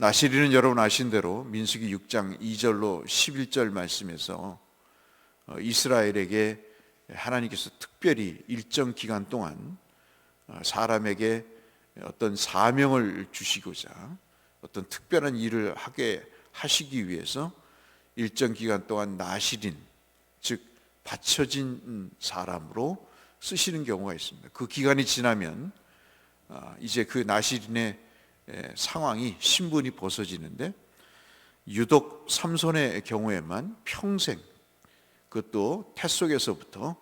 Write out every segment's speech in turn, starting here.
나시리는 여러분 아신 대로 민수기 6장 2절로 11절 말씀에서 어, 이스라엘에게 하나님께서 특별히 일정 기간 동안 어, 사람에게 어떤 사명을 주시고자 어떤 특별한 일을 하게 하시기 위해서 일정 기간 동안 나시린 즉 받쳐진 사람으로 쓰시는 경우가 있습니다. 그 기간이 지나면 아, 이제 그 나시린의 상황이 신분이 벗어지는데 유독 삼손의 경우에만 평생 그것도 태 속에서부터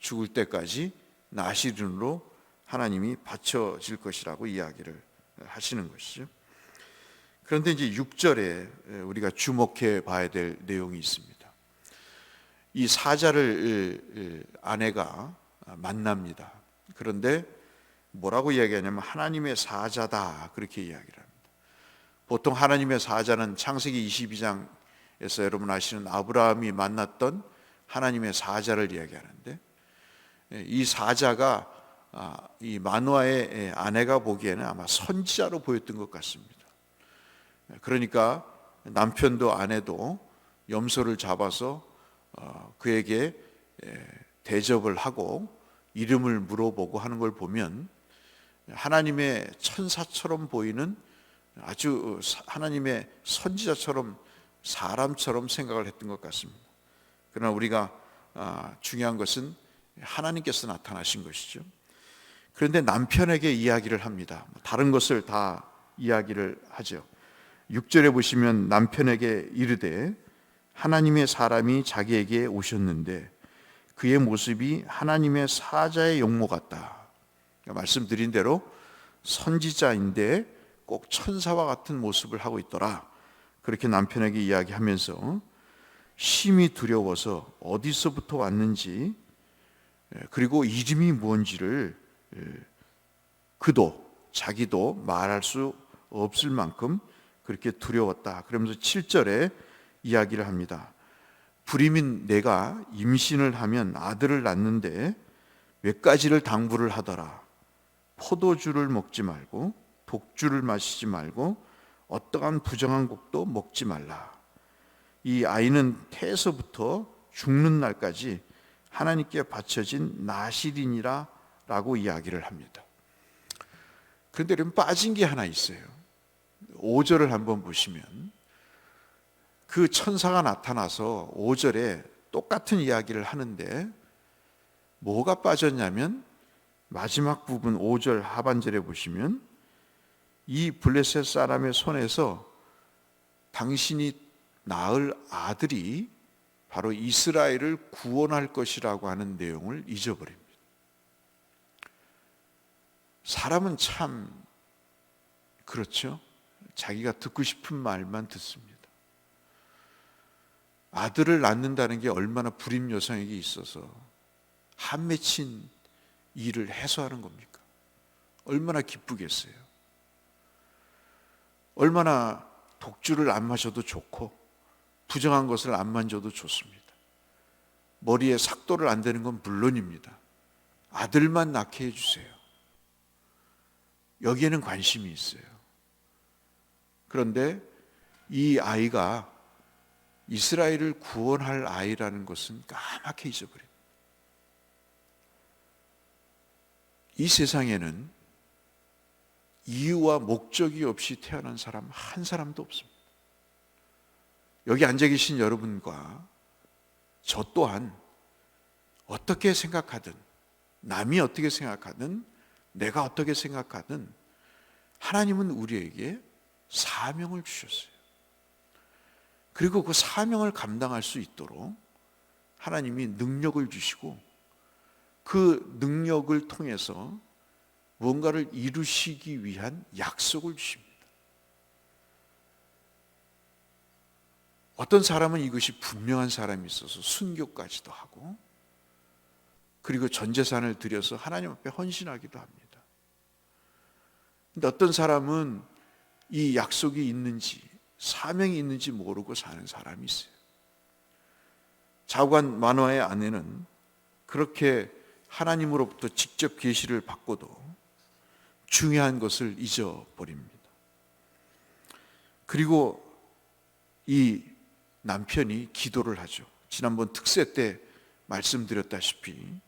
죽을 때까지 나시린으로 하나님이 바쳐질 것이라고 이야기를 하시는 것이죠. 그런데 이제 6절에 우리가 주목해 봐야 될 내용이 있습니다. 이 사자를 아내가 만납니다. 그런데 뭐라고 이야기하냐면 하나님의 사자다 그렇게 이야기를 합니다. 보통 하나님의 사자는 창세기 22장에서 여러분 아시는 아브라함이 만났던 하나님의 사자를 이야기하는데 이 사자가 아, 이 만화의 아내가 보기에는 아마 선지자로 보였던 것 같습니다. 그러니까 남편도 아내도 염소를 잡아서 어, 그에게 대접을 하고 이름을 물어보고 하는 걸 보면 하나님의 천사처럼 보이는 아주 하나님의 선지자처럼 사람처럼 생각을 했던 것 같습니다. 그러나 우리가 아, 중요한 것은 하나님께서 나타나신 것이죠. 그런데 남편에게 이야기를 합니다. 뭐 다른 것을 다 이야기를 하죠. 6절에 보시면 남편에게 이르되 하나님의 사람이 자기에게 오셨는데 그의 모습이 하나님의 사자의 용모 같다. 말씀드린 대로 선지자인데 꼭 천사와 같은 모습을 하고 있더라. 그렇게 남편에게 이야기하면서 심히 두려워서 어디서부터 왔는지 그리고 이름이 뭔지를 그도 자기도 말할 수 없을 만큼 그렇게 두려웠다. 그러면서 7절에 이야기를 합니다. 불임인 내가 임신을 하면 아들을 낳는데 몇 가지를 당부를 하더라. 포도주를 먹지 말고 독주를 마시지 말고 어떠한 부정한 곡도 먹지 말라. 이 아이는 태에서부터 죽는 날까지 하나님께 바쳐진 나시린이라 라고 이야기를 합니다. 그런데 여러분 빠진 게 하나 있어요. 5절을 한번 보시면 그 천사가 나타나서 5절에 똑같은 이야기를 하는데 뭐가 빠졌냐면 마지막 부분 5절 하반절에 보시면 이 블레셋 사람의 손에서 당신이 낳을 아들이 바로 이스라엘을 구원할 것이라고 하는 내용을 잊어버립니다. 사람은 참 그렇죠. 자기가 듣고 싶은 말만 듣습니다. 아들을 낳는다는 게 얼마나 불임 여성에게 있어서 한 맺힌 일을 해소하는 겁니까? 얼마나 기쁘겠어요. 얼마나 독주를 안 마셔도 좋고 부정한 것을 안 만져도 좋습니다. 머리에 삭도를 안 대는 건 물론입니다. 아들만 낳게 해주세요. 여기에는 관심이 있어요. 그런데 이 아이가 이스라엘을 구원할 아이라는 것은 까맣게 잊어버립니다. 이 세상에는 이유와 목적이 없이 태어난 사람 한 사람도 없습니다. 여기 앉아 계신 여러분과 저 또한 어떻게 생각하든 남이 어떻게 생각하든 내가 어떻게 생각하든 하나님은 우리에게 사명을 주셨어요. 그리고 그 사명을 감당할 수 있도록 하나님이 능력을 주시고 그 능력을 통해서 무언가를 이루시기 위한 약속을 주십니다. 어떤 사람은 이것이 분명한 사람이 있어서 순교까지도 하고 그리고 전 재산을 들여서 하나님 앞에 헌신하기도 합니다. 근데 어떤 사람은 이 약속이 있는지 사명이 있는지 모르고 사는 사람이 있어요. 자관 만화의 아내는 그렇게 하나님으로부터 직접 계시를 받고도 중요한 것을 잊어버립니다. 그리고 이 남편이 기도를 하죠. 지난번 특세 때 말씀드렸다시피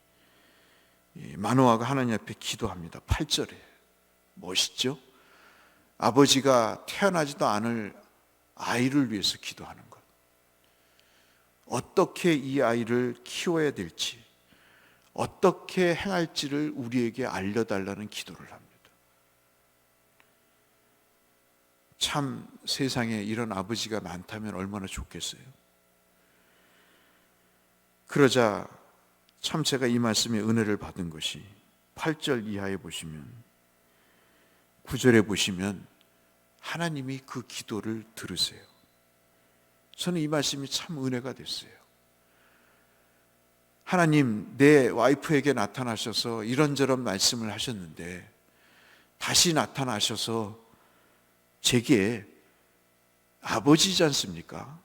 이 마노아가 하나님 앞에 기도합니다. 8절에 멋있죠? 아버지가 태어나지도 않을 아이를 위해서 기도하는 것. 어떻게 이 아이를 키워야 될지, 어떻게 행할지를 우리에게 알려달라는 기도를 합니다. 참 세상에 이런 아버지가 많다면 얼마나 좋겠어요. 그러자 참 제가 이 말씀에 은혜를 받은 것이 8절 이하에 보시면 9절에 보시면 하나님이 그 기도를 들으세요. 저는 이 말씀이 참 은혜가 됐어요. 하나님, 내 와이프에게 나타나셔서 이런저런 말씀을 하셨는데 다시 나타나셔서 제게 아버지지 않습니까?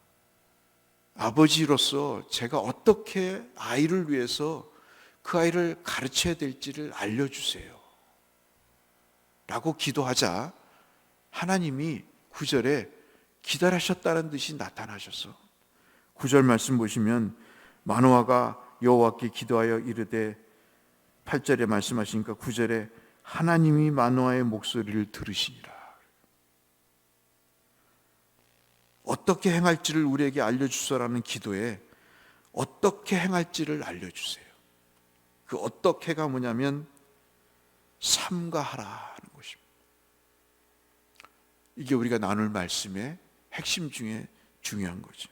아버지로서 제가 어떻게 아이를 위해서 그 아이를 가르쳐야 될지를 알려주세요. 라고 기도하자 하나님이 구절에 기다리셨다는 듯이 나타나셔서 구절 말씀 보시면 마노아가 여호와께 기도하여 이르되 8절에 말씀하시니까 9절에 하나님이 마노아의 목소리를 들으시니라. 어떻게 행할지를 우리에게 알려주소라는 기도에 어떻게 행할지를 알려주세요. 그 어떻게가 뭐냐면 삼가하라는 것입니다. 이게 우리가 나눌 말씀의 핵심 중에 중요한 거죠.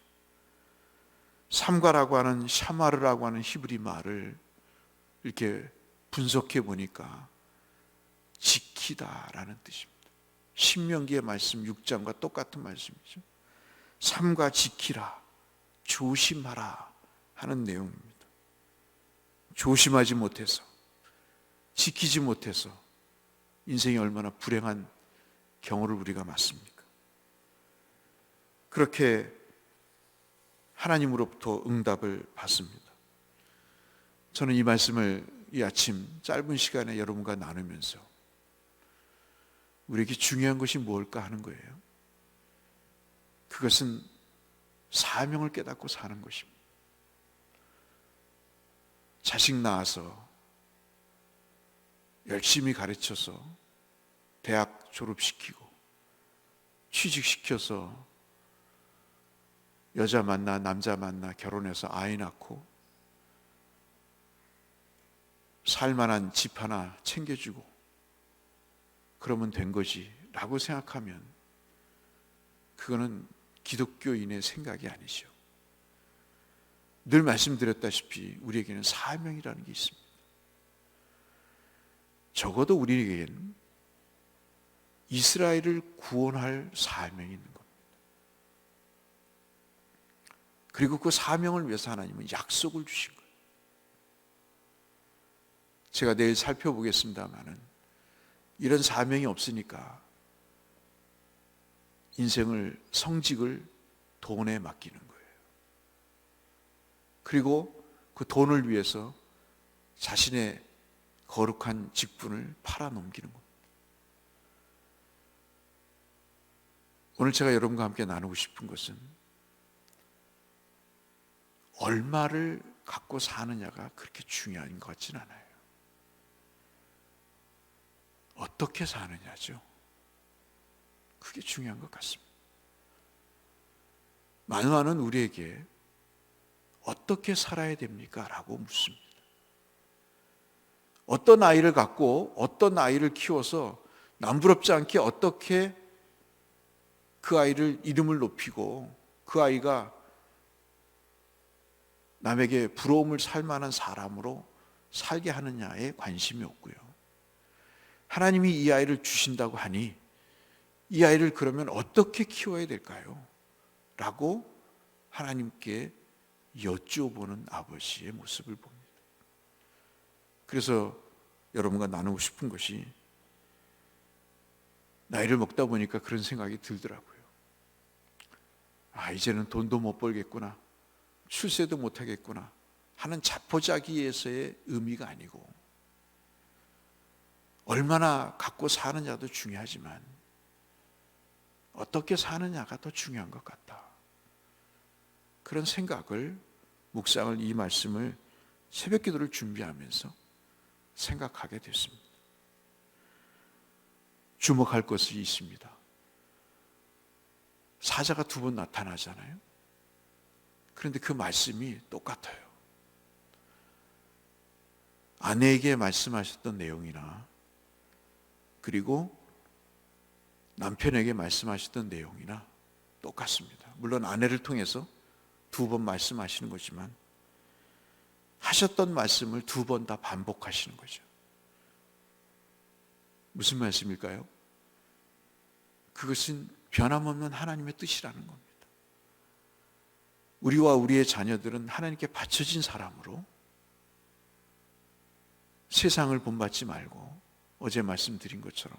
삼가라고 하는 샤마르라고 하는 히브리 말을 이렇게 분석해 보니까 지키다라는 뜻입니다. 신명기의 말씀 6장과 똑같은 말씀이죠. 삼가 지키라, 조심하라 하는 내용입니다. 조심하지 못해서, 지키지 못해서 인생이 얼마나 불행한 경우를 우리가 맞습니까? 그렇게 하나님으로부터 응답을 받습니다. 저는 이 말씀을 이 아침 짧은 시간에 여러분과 나누면서 우리에게 중요한 것이 뭘까 하는 거예요. 그것은 사명을 깨닫고 사는 것입니다. 자식 낳아서 열심히 가르쳐서 대학 졸업시키고 취직시켜서 여자 만나 남자 만나 결혼해서 아이 낳고 살만한 집 하나 챙겨주고 그러면 된 거지 라고 생각하면 그거는 기독교인의 생각이 아니죠. 늘 말씀드렸다시피 우리에게는 사명이라는 게 있습니다. 적어도 우리에게는 이스라엘을 구원할 사명이 있는 겁니다. 그리고 그 사명을 위해서 하나님은 약속을 주신 거예요. 제가 내일 살펴보겠습니다만은 이런 사명이 없으니까 인생을 성직을 돈에 맡기는 거예요. 그리고 그 돈을 위해서 자신의 거룩한 직분을 팔아 넘기는 겁니다. 오늘 제가 여러분과 함께 나누고 싶은 것은 얼마를 갖고 사느냐가 그렇게 중요한 것 같진 않아요. 어떻게 사느냐죠. 그게 중요한 것 같습니다. 만화는 우리에게 어떻게 살아야 됩니까? 라고 묻습니다. 어떤 아이를 갖고 어떤 아이를 키워서 남부럽지 않게 어떻게 그 아이를 이름을 높이고 그 아이가 남에게 부러움을 살 만한 사람으로 살게 하느냐에 관심이 없고요. 하나님이 이 아이를 주신다고 하니 이 아이를 그러면 어떻게 키워야 될까요? 라고 하나님께 여쭈어보는 아버지의 모습을 봅니다. 그래서 여러분과 나누고 싶은 것이 나이를 먹다 보니까 그런 생각이 들더라고요. 아, 이제는 돈도 못 벌겠구나. 출세도 못 하겠구나. 하는 자포자기에서의 의미가 아니고 얼마나 갖고 사느냐도 중요하지만 어떻게 사느냐가 더 중요한 것 같다. 그런 생각을 묵상을 이 말씀을 새벽 기도를 준비하면서 생각하게 됐습니다. 주목할 것이 있습니다. 사자가 두 번 나타나잖아요. 그런데 그 말씀이 똑같아요. 아내에게 말씀하셨던 내용이나 그리고 남편에게 말씀하셨던 내용이나 똑같습니다. 물론 아내를 통해서 두 번 말씀하시는 거지만 하셨던 말씀을 두 번 다 반복하시는 거죠. 무슨 말씀일까요? 그것은 변함없는 하나님의 뜻이라는 겁니다. 우리와 우리의 자녀들은 하나님께 바쳐진 사람으로 세상을 본받지 말고 어제 말씀드린 것처럼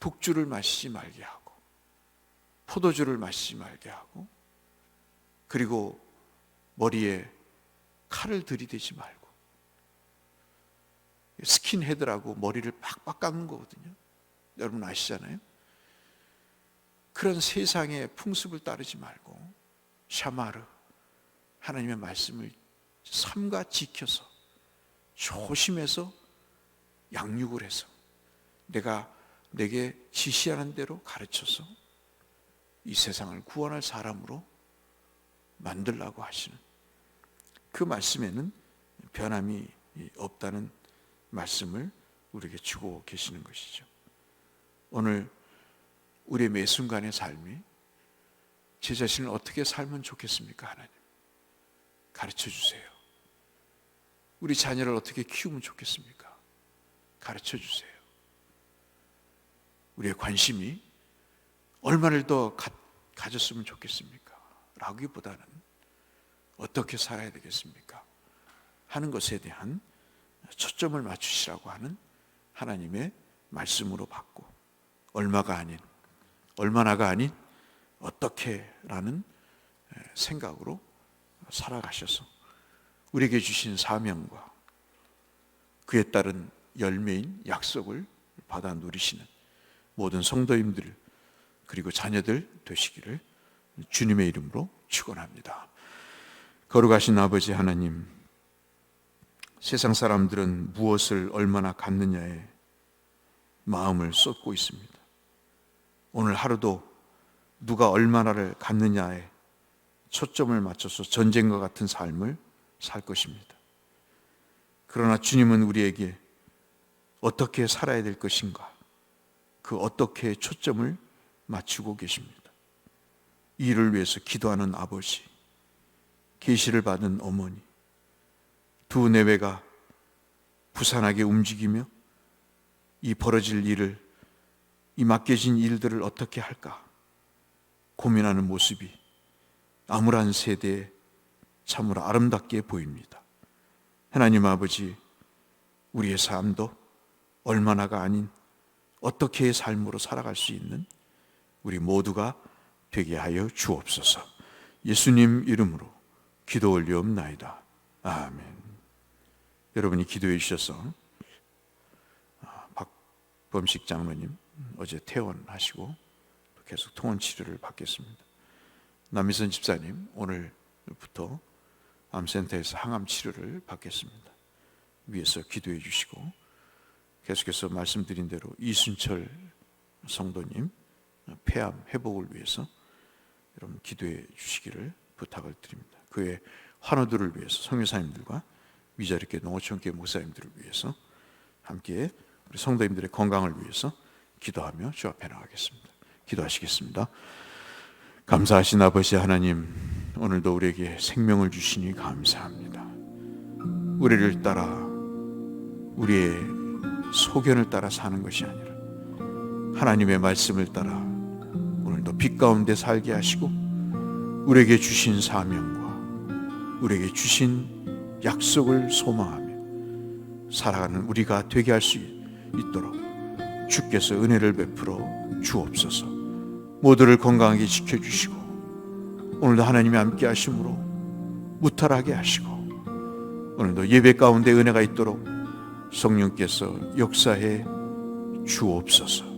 북주를 마시지 말게 하고 포도주를 마시지 말게 하고 그리고 머리에 칼을 들이대지 말고 스킨헤드라고 머리를 빡빡 깎는 거거든요. 여러분 아시잖아요. 그런 세상의 풍습을 따르지 말고 샤마르 하나님의 말씀을 삼가 지켜서 조심해서 양육을 해서 내가 내게 지시하는 대로 가르쳐서 이 세상을 구원할 사람으로 만들라고 하시는 그 말씀에는 변함이 없다는 말씀을 우리에게 주고 계시는 것이죠. 오늘 우리의 매 순간의 삶이 제 자신을 어떻게 살면 좋겠습니까, 하나님? 가르쳐 주세요. 우리 자녀를 어떻게 키우면 좋겠습니까? 가르쳐 주세요. 우리의 관심이 얼마를 더 가, 가졌으면 좋겠습니까? 라기보다는 어떻게 살아야 되겠습니까? 하는 것에 대한 초점을 맞추시라고 하는 하나님의 말씀으로 받고 얼마가 아닌 얼마나가 아닌 어떻게라는 생각으로 살아가셔서 우리에게 주신 사명과 그에 따른 열매인 약속을 받아 누리시는 모든 성도님들 그리고 자녀들 되시기를 주님의 이름으로 축원합니다. 거룩하신 아버지 하나님 세상 사람들은 무엇을 얼마나 갖느냐에 마음을 쏟고 있습니다. 오늘 하루도 누가 얼마나를 갖느냐에 초점을 맞춰서 전쟁과 같은 삶을 살 것입니다. 그러나 주님은 우리에게 어떻게 살아야 될 것인가, 그 어떻게 초점을 맞추고 계십니다. 이를 위해서 기도하는 아버지, 계시를 받은 어머니, 두 내외가 부산하게 움직이며 이 벌어질 일을, 이 맡겨진 일들을 어떻게 할까 고민하는 모습이 암울한 세대에 참으로 아름답게 보입니다. 하나님 아버지, 우리의 삶도 얼마나가 아닌 어떻게의 삶으로 살아갈 수 있는 우리 모두가 되게 하여 주옵소서. 예수님 이름으로 기도 올리옵나이다. 아멘. 여러분이 기도해 주셔서 아, 박범식 장로님 어제 퇴원하시고 계속 통원 치료를 받겠습니다. 남미선 집사님 오늘부터 암센터에서 항암 치료를 받겠습니다. 위에서 기도해 주시고 계속해서 말씀드린 대로 이순철 성도님 폐암 회복을 위해서 여러분 기도해 주시기를 부탁을 드립니다. 그의 환우들을 위해서 성교사님들과 위자리께 농어촌교 목사님들을 위해서 함께 우리 성도님들의 건강을 위해서 기도하며 주 앞에 나가겠습니다. 기도하시겠습니다. 감사하신 아버지 하나님, 오늘도 우리에게 생명을 주시니 감사합니다. 우리를 따라 우리의 소견을 따라 사는 것이 아니라 하나님의 말씀을 따라 오늘도 빛 가운데 살게 하시고 우리에게 주신 사명과 우리에게 주신 약속을 소망하며 살아가는 우리가 되게 할 수 있도록 주께서 은혜를 베풀어 주옵소서. 모두를 건강하게 지켜주시고 오늘도 하나님이 함께 하심으로 무탈하게 하시고 오늘도 예배 가운데 은혜가 있도록 성령께서 역사해 주옵소서.